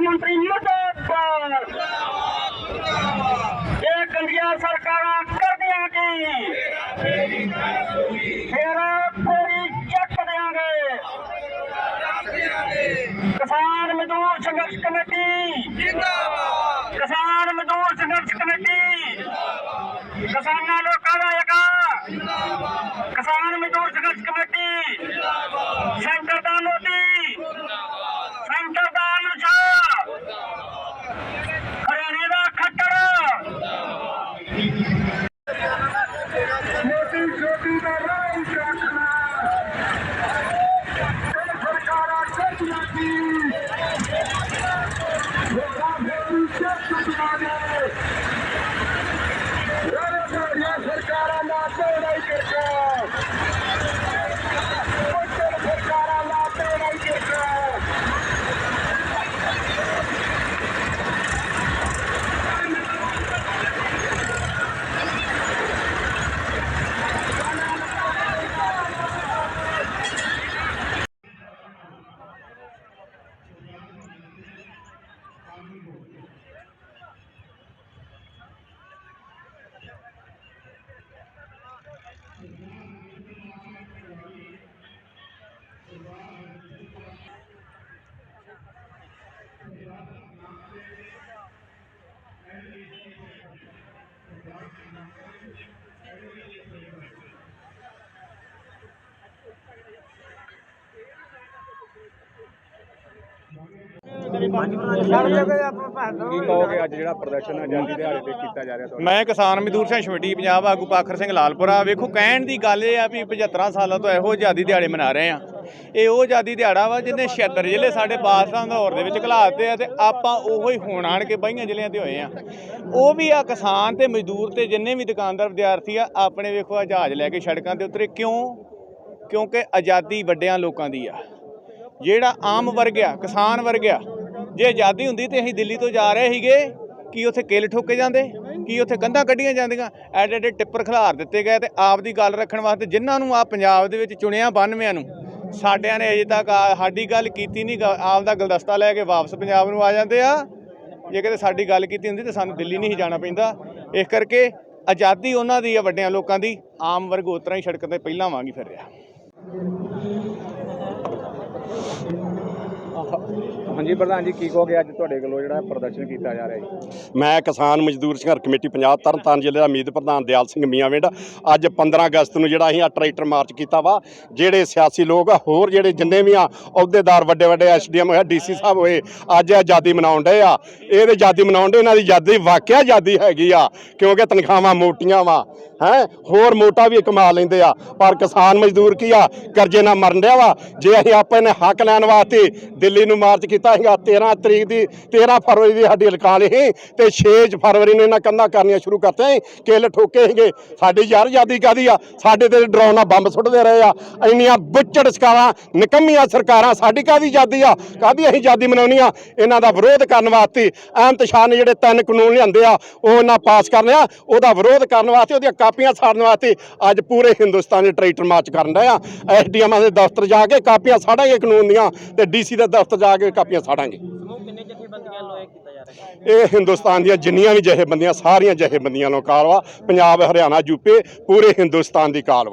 ਮੰਤਰੀ ਮੁਰਦਾਬਾਦ। ਇਹ ਗੰਦੀਆਂ ਸਰਕਾਰਾਂ ਕਰਦੀਆਂ ਕੀ ਫੇਰਾ ਪੂਰੀ ਚੱਕ ਦੇਾਂਗੇ ਕਿਸਾਨ ਮਜ਼ਦੂਰ ਸੰਘਰਸ਼ ਕਮੇਟੀ। ਜਿੰਦਾਬਾਦ। ਕਿਸਾਨ ਮਜ਼ਦੂਰ ਸੰਘਰਸ਼ ਕਮੇਟੀ। ਜਿੰਦਾਬਾਦ ਕਿਸਾਨਾਂ ਕੀ ਕਹੋਗੇ ਅੱਜ ਜਿਹੜਾ ਪ੍ਰਦਰਸ਼ਨ ਆਜ਼ਾਦੀ ਦਿਹਾੜੇ ਤੇ ਕੀਤਾ ਜਾ ਰਿਹਾ ਤੁਹਾਡਾ ਮੈਂ ਕਿਸਾਨ ਮਜ਼ਦੂਰ ਸਿੰਘ ਕਮੇਟੀ ਪੰਜਾਬ ਆਗੂ ਪਾਖਰ ਸਿੰਘ ਲਾਲਪੁਰਾ। ਵੇਖੋ, ਕਹਿਣ ਦੀ ਗੱਲ ਇਹ ਆ ਵੀ 75 ਸਾਲਾਂ ਤੋਂ ਇਹੋ ਆਜ਼ਾਦੀ ਦਿਹਾੜੇ ਮਨਾ ਰਹੇ ਆ। ਇਹ ਉਹ ਆਜ਼ਾਦੀ ਦਿਹਾੜਾ ਵਾ ਜਿਹਨੇ 76 ਜ਼ਿਲ੍ਹੇ ਸਾਡੇ ਪਾਕਿਸਤਾਨ ਦਾ ਹੋਰ ਦੇ ਵਿੱਚ ਘਲਾਤੇ ਆ ਤੇ ਆਪਾਂ ਉਹੋ ਹੀ ਹੋਣ ਆਣ ਕੇ ਬਾਈਆਂ ਜ਼ਿਲ੍ਹਿਆਂ ਤੇ ਹੋਏ ਆ। ਉਹ ਵੀ ਆ ਕਿਸਾਨ ਤੇ ਮਜ਼ਦੂਰ ਤੇ ਜਿੰਨੇ ਵੀ ਦੁਕਾਨਦਾਰ ਵਿਦਿਆਰਥੀ ਆ, ਆਪਣੇ ਵੇਖੋ ਆ ਜਹਾਜ਼ ਲੈ ਕੇ ਸੜਕਾਂ ਤੇ ਉਤਰੇ ਕਿਉਂ? ਕਿਉਂਕਿ ਆਜ਼ਾਦੀ ਵੱਡਿਆਂ ਲੋਕਾਂ ਦੀ ਆ। ਜਿਹੜਾ ਆਮ ਵਰਗ ਆ, ਕਿਸਾਨ ਵਰਗ ਆ, ਜੇ ਆਜ਼ਾਦੀ ਹੁੰਦੀ ਤੇ ਅਸੀਂ ਦਿੱਲੀ ਤੋਂ ਜਾ ਰਹੇ ਸੀਗੇ, ਕੀ ਉੱਥੇ ਕਿੱਲ ਠੋਕੇ ਜਾਂਦੇ? ਕੀ ਉੱਥੇ ਕੰਧਾਂ ਕੱਢੀਆਂ ਜਾਂਦੀਆਂ? ਐਡੇ ਐਡੇ ਟਿੱਪਰ ਖਿਲਾਰ ਦਿੱਤੇ ਗਏ ਤੇ ਆਪ ਦੀ ਗੱਲ ਰੱਖਣ ਵਾਸਤੇ ਜਿਨ੍ਹਾਂ ਨੂੰ ਆ ਪੰਜਾਬ ਦੇ ਵਿੱਚ ਚੁਣਿਆ 92 ਨੂੰ ਸਾਡਿਆਂ ਨੇ ਅਜੇ ਤੱਕ ਸਾਡੀ ਗੱਲ ਕੀਤੀ ਨਹੀਂ ਗ- ਆਪ ਦਾ ਗੁਲਦਸਤਾ ਲੈ ਕੇ ਵਾਪਸ ਪੰਜਾਬ ਨੂੰ ਆ ਜਾਂਦੇ ਆ। ਜੇ ਕਿਤੇ ਸਾਡੀ ਗੱਲ ਕੀਤੀ ਹੁੰਦੀ ਤਾਂ ਸਾਨੂੰ ਦਿੱਲੀ ਨਹੀਂ ਸੀ ਜਾਣਾ ਪੈਂਦਾ। ਇਸ ਕਰਕੇ ਆਜ਼ਾਦੀ ਉਹਨਾਂ ਦੀ ਆ ਵੱਡਿਆਂ ਲੋਕਾਂ ਦੀ, ਆਮ ਵਰਗ ਉਤਰਾ ਹੀ ਸੜਕ ਤੇ ਪਹਿਲਾਂ ਵਾਂਗੀ ਫਿਰ ਰਿਹਾ ਹਾਂਜੀ, ਪ੍ਰਧਾਨ ਜੀ, ਕੀ ਕਹੋਗੇ ਅੱਜ ਤੁਹਾਡੇ ਕੋਲੋਂ ਜਿਹੜਾ ਪ੍ਰਦਰਸ਼ਨ ਕੀਤਾ ਜਾ ਰਿਹਾ ਜੀ? ਮੈਂ ਕਿਸਾਨ ਮਜ਼ਦੂਰ ਸੰਘਰਸ਼ ਕਮੇਟੀ ਪੰਜਾਬ ਤਰਨਤਾਰਨ ਜ਼ਿਲ੍ਹੇ ਦਾ ਮੀਤ ਪ੍ਰਧਾਨ ਦਿਆਲ ਸਿੰਘ ਮੀਆਂਵਿੰਡ ਅੱਜ 15 ਅਗਸਤ ਨੂੰ ਜਿਹੜਾ ਅਸੀਂ ਆ ਟਰੈਕਟਰ ਮਾਰਚ ਕੀਤਾ ਵਾ, ਜਿਹੜੇ ਸਿਆਸੀ ਲੋਕ ਆ ਹੋਰ ਜਿਹੜੇ ਜਿੰਨੇ ਵੀ ਆ, ਅਹੁਦੇਦਾਰ ਵੱਡੇ ਵੱਡੇ ਐਸਡੀਐਮ ਹੋਇਆ ਡੀਸੀ ਸਾਹਿਬ ਹੋਏ, ਅੱਜ ਆਜ਼ਾਦੀ ਮਨਾਉਣ ਡਏ ਆ। ਇਹਦੇ ਆਜ਼ਾਦੀ ਮਨਾਉਣ ਦੇ ਇਹਨਾਂ ਦੀ ਆਜ਼ਾਦੀ, ਵਾਕਿਆ ਆਜ਼ਾਦੀ ਹੈਗੀ ਆ, ਕਿਉਂਕਿ ਤਨਖਾਹਾਂ ਮੋਟੀਆਂ ਵਾ, ਹੈ? ਹੋਰ ਮੋਟਾ ਵੀ ਕਮਾ ਲੈਂਦੇ ਆ, ਪਰ ਕਿਸਾਨ ਮਜ਼ਦੂਰ ਕੀ ਆ, ਕਰਜ਼ੇ ਨਾਲ ਮਰਨ ਡਿਆ ਵਾ। ਜੇ ਅਸੀਂ ਆਪਾਂ ਨੇ ਹੱਕ ਲੈਣ ਵਾਸਤੇ ਦਿੱਲੀ ਨੂੰ ਮਾਰਚ ਕੀਤਾ ਸੀਗਾ 13 ਤਰੀਕ ਦੀ 13 ਫਰਵਰੀ ਦੀ ਸਾਡੀ ਲਕਾਲ ਸੀ ਤੇ 6 ਫਰਵਰੀ ਨੂੰ ਇਹਨਾਂ ਕੰਧਾਂ ਕਰਨੀਆਂ ਸ਼ੁਰੂ ਕਰਤੇ ਕਿੱਲ ਠੋਕੇ ਸੀਗੇ। ਸਾਡੀ ਯਾਰ ਆਜ਼ਾਦੀ ਕਾਦੀ ਆ? ਸਾਡੇ ਤੇ ਡਰਾਉਣਾ ਬੰਬ ਸੁੱਟਦੇ ਰਹੇ ਆ। ਇੰਨੀਆਂ ਬੁੱਚੜ ਸਰਕਾਰਾਂ ਨਿਕੰਮੀਆਂ ਸਰਕਾਰਾਂ ਸਾਡੀ ਕਾਦੀ ਆਜ਼ਾਦੀ ਆ? ਕਾਦੀ ਅਸੀਂ ਆਜ਼ਾਦੀ ਮਨਾਉਣੀ ਆ? ਇਹਨਾਂ ਦਾ ਵਿਰੋਧ ਕਰਨ ਵਾਸਤੇ ਅਹਿਮਦ ਸ਼ਾਹ ਨੇ ਜਿਹੜੇ ਤਿੰਨ ਕਾਨੂੰਨ ਲਿਆਂਦੇ ਆ, ਉਹ ਇਹਨਾਂ ਪਾਸ ਕਰਨੇ ਆ। ਉਹਦਾ ਵਿਰੋਧ ਕਰਨ ਵਾਸਤੇ, ਉਹਦੀਆਂ ਕਾਪੀਆਂ ਸਾੜਨ ਵਾਸਤੇ ਅੱਜ ਪੂਰੇ ਹਿੰਦੁਸਤਾਨ ਦੇ ਟਰੈਕਟਰ ਮਾਰਚ ਕਰਨ ਰਹੇ ਆ। ਐਸਡੀਐਮ ਦੇ ਦਫ਼ਤਰ ਜਾ ਕੇ ਕਾਪੀਆਂ ਸਾੜਾਂਗੇ ਕਾਨੂੰਨ ਦੀਆਂ, ਤੇ ਡੀਸੀ ਦਾ ਦਫ਼ਤਰ ਜਾ ਕੇ ਕਾਪੀਆਂ ਸਾੜਾਂਗੇ। ਇਹ ਹਿੰਦੁਸਤਾਨ ਦੀਆਂ ਜਿੰਨੀਆਂ ਵੀ ਜਥੇਬੰਦੀਆਂ, ਸਾਰੀਆਂ ਜਥੇਬੰਦੀਆਂ ਨੂੰ ਕਾਲਵਾ, ਪੰਜਾਬ, ਹਰਿਆਣਾ ਯੂਪੀ ਪੂਰੇ ਹਿੰਦੁਸਤਾਨ ਦੀ ਕਾਲ